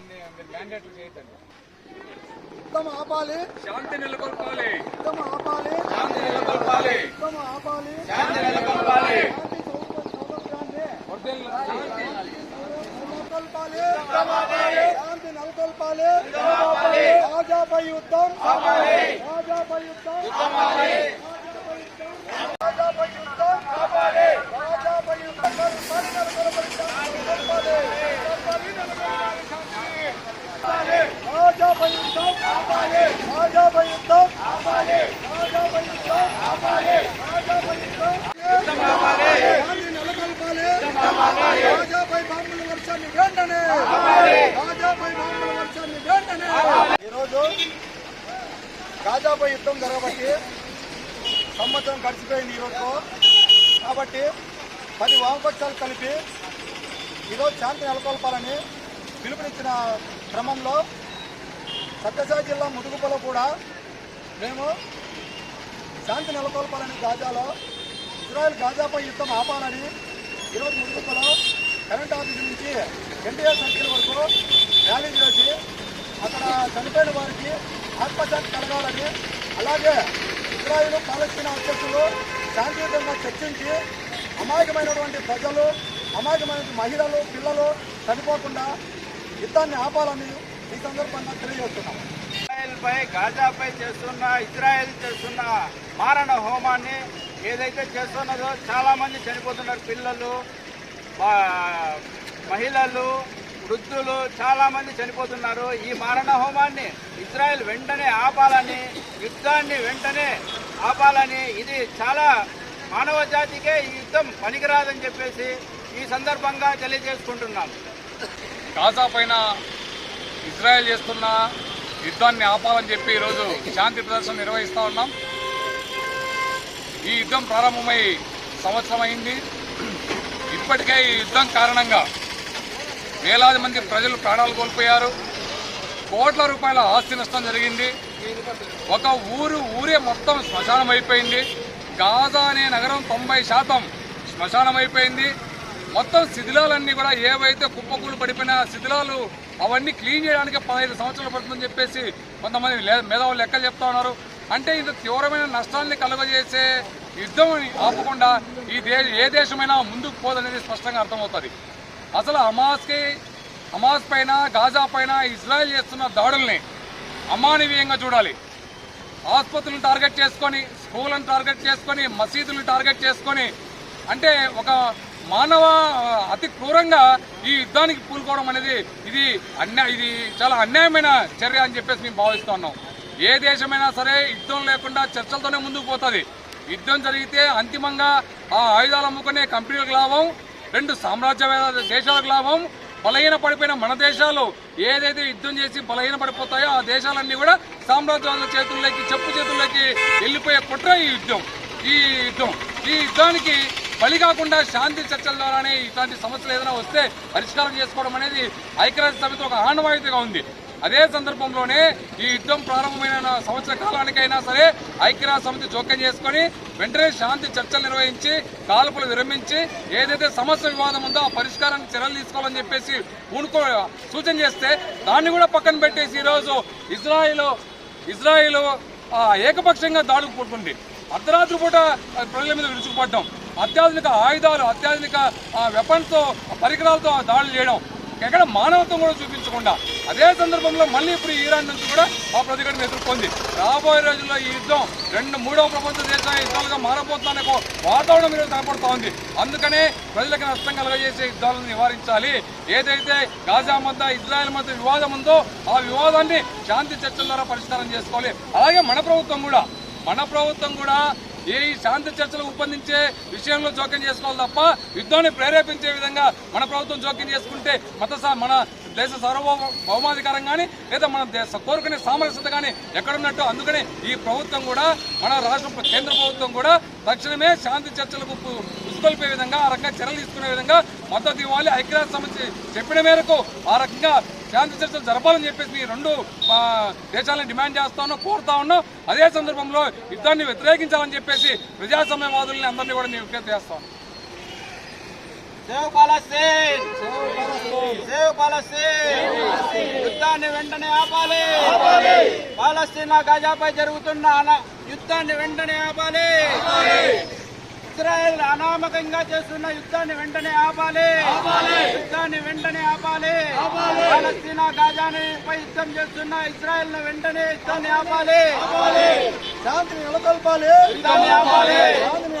దాన్ని మీరు మ్యాండేట్లు చేయొద్దండి. యుద్ధం ఆపాలి. శాంతి నెలకొల్పాలి. యుద్ధం ఆపాలి. శాంతి నెలకొల్పాలి. యుద్ధం ఆపాలి. శాంతి నెలకొల్పాలి. శాంతి నెలకొల్పాలి యుద్ధం రాజాపై యుద్ధం రాజాపై యుద్ధం రాజాపై యుద్ధం నెలకొల్పాలి, నెలకొల్పాలి, శాంతి నెలకొల్పాలి. నెలకొల్పాలి, నెలకొల్పాలి, శాంతి. రాజాపై యుద్ధం రాజాపై యుద్ధం రాజాపై యుద్ధం రాజాపై యుద్ధం శాంతి నెలకొల్పాలి రాజాపై బాంబుల వర్షాన్ని వెంటనే రాజాపై బాంబుల వర్షాన్ని వెంటనే ఈరోజు గాజాపై యుద్ధం జరగబట్టి సంవత్సరం గడిచిపోయింది ఈరోజు కాబట్టి పది వామపక్షాలు కలిపి ఈరోజు శాంతి నెలకొల్పాలని పిలుపునిచ్చిన క్రమంలో సత్యసాయి జిల్లా ముదుగుపల కూడా మేము శాంతి నెలకొల్పాలని గాజాలో ఇజ్రాయెల్ గాజాపై యుద్ధం ఆపాలని ఈరోజు ముదుగుపల కరెంట్ ఆఫీస్ నుంచి ఎన్టీఆర్ సర్కిల్ వరకు ర్యాలీ చేసి అక్కడ చనిపోయిన వారికి ఆత్మశాంతి కలగాలని అలాగే ఇజ్రాయిల్ పాలస్తీనా అధ్యక్షులు శాంతియుతంగా చర్చించి అమాయకమైనటువంటి ప్రజలు అమాయకమైన మహిళలు పిల్లలు చనిపోకుండా యుద్ధాన్ని ఆపాలని ఈ సందర్భంగా తెలియజేస్తున్నాం. ఇజ్రాయెల్ పై గాజాపై చేస్తున్న ఇజ్రాయెల్ చేస్తున్న మారణ హోమాన్ని ఏదైతే చేస్తున్నదో చాలా మంది చనిపోతున్నారు. పిల్లలు మహిళలు వృద్ధులు చాలా మంది చనిపోతున్నారు. ఈ మారణ హోమాన్ని ఇజ్రాయెల్ వెంటనే ఆపాలని యుద్ధాన్ని వెంటనే ఆపాలని ఇది చాలా మానవ జాతికే ఈ యుద్ధం పనికిరాదని చెప్పేసి ఈ సందర్భంగా తెలియజేసుకుంటున్నాం గాజా పైన ఇజ్రాయెల్ చేస్తున్న యుద్ధాన్ని ఆపాలని చెప్పి ఈరోజు శాంతి ప్రదర్శన నిర్వహిస్తూ ఉన్నాం. ఈ యుద్ధం ప్రారంభమై సంవత్సరం అయింది. ఇప్పటికే ఈ యుద్ధం కారణంగా వేలాది మంది ప్రజలు ప్రాణాలు కోల్పోయారు. కోట్ల రూపాయల ఆస్తి నష్టం జరిగింది. ఒక ఊరు ఊరే మొత్తం శ్మశానం అయిపోయింది గాజా అనే నగరం తొంభై శాతం శ్మశానం అయిపోయింది మొత్తం శిథిలాలన్నీ కూడా ఏవైతే కుప్పకూలు పడిపోయిన శిథిలాలు అవన్నీ క్లీన్ చేయడానికి పదహైదు సంవత్సరాలు పడుతుందని చెప్పేసి కొంతమంది లే- మేధావులు లెక్కలు చెప్తా ఉన్నారు. అంటే ఇంత తీవ్రమైన నష్టాన్ని కలుగజేసే యుద్ధం ఆపకుండా ఈ దేశ ఏ దేశమైనా ముందుకు పోదనేది స్పష్టంగా అర్థమవుతుంది. అసలు హమాస్కి హమాస్ పైన గాజా పైన ఇజ్రాయెల్ చేస్తున్న దాడుల్ని అమానవీయంగా చూడాలి. ఆసుపత్రులను టార్గెట్ చేసుకొని స్కూళ్ళను టార్గెట్ చేసుకొని మసీదులను టార్గెట్ చేసుకొని అంటే ఒక మానవ అతి క్రూరంగా ఈ యుద్ధానికి పూనుకోవడం అనేది ఇది అన్యా ఇది చాలా అన్యాయమైన చర్య అని చెప్పేసి మేము భావిస్తూ ఉన్నాం. ఏ దేశమైనా సరే యుద్ధం లేకుండా చర్చలతోనే ముందుకు పోతుంది. యుద్ధం జరిగితే అంతిమంగా ఆ ఆయుధాలు అమ్ముకునే కంపెనీలకు లాభం రెండు సామ్రాజ్యవాద దేశాలకు లాభం బలహీన పడిపోయిన మన దేశాలు ఏదైతే యుద్ధం చేసి బలహీన పడిపోతాయో ఆ దేశాలన్నీ కూడా సామ్రాజ్యవాద చేతుల్లోకి చెప్పు చేతుల్లోకి వెళ్ళిపోయే కుట్ర ఈ యుద్ధం. ఈ యుద్ధం. ఈ యుద్ధానికి బలి కాకుండా శాంతి చర్చల ద్వారానే ఇట్లాంటి సమస్యలు ఏదైనా వస్తే పరిష్కారం చేసుకోవడం అనేది ఐక్యరాజ్య సమితి ఒక ఆనవాయితీగా ఉంది. అదే సందర్భంలోనే ఈ యుద్ధం ప్రారంభమైన సంవత్సర కాలానికైనా సరే ఐక్యరాజ్య సమితి జోక్యం చేసుకొని వెంటనే శాంతి చర్చలు నిర్వహించి కాల్పులు విరమించి ఏదైతే సమస్య వివాదం ఉందో ఆ పరిష్కారానికి చర్యలు తీసుకోవాలని చెప్పేసి పూనుకో సూచన చేస్తే దాన్ని కూడా పక్కన పెట్టేసి ఈరోజు ఇజ్రాయిల్ ఇజ్రాయిల్ ఏకపక్షంగా దాడుకు పుట్టుకుంది అర్ధరాత్రి పూట ప్రజల మీద విరుచుకుపడ్డాం. అత్యాధునిక ఆయుధాలు అత్యాధునిక వెపన్స్తో పరికరాలతో దాడులు చేయడం. ఎక్కడ మానవత్వం కూడా చూపించకుండా అదే సందర్భంలో మళ్ళీ ఇప్పుడు ఇరాన్ నుంచి కూడా ఆ ప్రతిఘటన ఎదుర్కొంది రాబోయే రోజుల్లో ఈ యుద్ధం రెండు మూడవ ప్రపంచ దేశాల యుద్ధాలుగా మారబోతుందనే వాతావరణం ఈరోజు కనపడుతూ ఉంది. అందుకనే ప్రజలకు నష్టం కలగజేసే యుద్ధాలను నివారించాలి. ఏదైతే గాజా మధ్య ఇజ్రాయెల్ మధ్య వివాదం ఉందో ఆ వివాదాన్ని శాంతి చర్చల ద్వారా పరిష్కారం చేసుకోవాలి. అలాగే మన ప్రభుత్వం కూడా మన ప్రభుత్వం కూడా ఈ శాంతి చర్చలు రూపొందించే విషయంలో జోక్యం చేసుకోవాలి తప్ప యుద్ధాన్ని ప్రేరేపించే విధంగా మన ప్రభుత్వం జోక్యం చేసుకుంటే మత మన దేశ సార్వభౌమ భౌమాధికారం కానీ లేదా మన దేశ కోరుకునే సామరస్యత కానీ ఎక్కడున్నట్టు. అందుకనే ఈ ప్రభుత్వం కూడా మన రాష్ట్ర కేంద్ర ప్రభుత్వం కూడా తక్షణమే శాంతి చర్చలకు పు- విధంగా ఆ రకంగా చర్యలు తీసుకునే విధంగా మద్దతు ఇవ్వాలి. ఐక్యరాజ్య సమితి చెప్పిన మేరకు ఆ రకంగా శాంతి చర్చలు జరపాలని చెప్పేసి మీ రెండు దేశాలను డిమాండ్ చేస్తా ఉన్నాం కోరుతా ఉన్నాం. అదే సందర్భంలో యుద్ధాన్ని వ్యతిరేకించాలని చెప్పేసి ప్రజాస్వామ్యవాదుల్ని అందరినీ కూడా నేను విజ్ఞప్తి చేస్తాను యుద్ధాన్ని వెంటనే ఆపాలి! పాలస్తీనా గాజాపై జరుగుతున్న యుద్ధాన్ని వెంటనే ఆపాలి! ఇజ్రాయెల్ అనామకంగా చేస్తున్న యుద్ధాన్ని వెంటనే ఆపాలి! యుద్ధాన్ని పాలస్తీనా గాజాని పై యుద్ధం చేస్తున్న ఇజ్రాయెల్ను వెంటనే యుద్ధాన్ని ఆపాలి. శాంతిని నెలకొల్పాలి. శాంతిని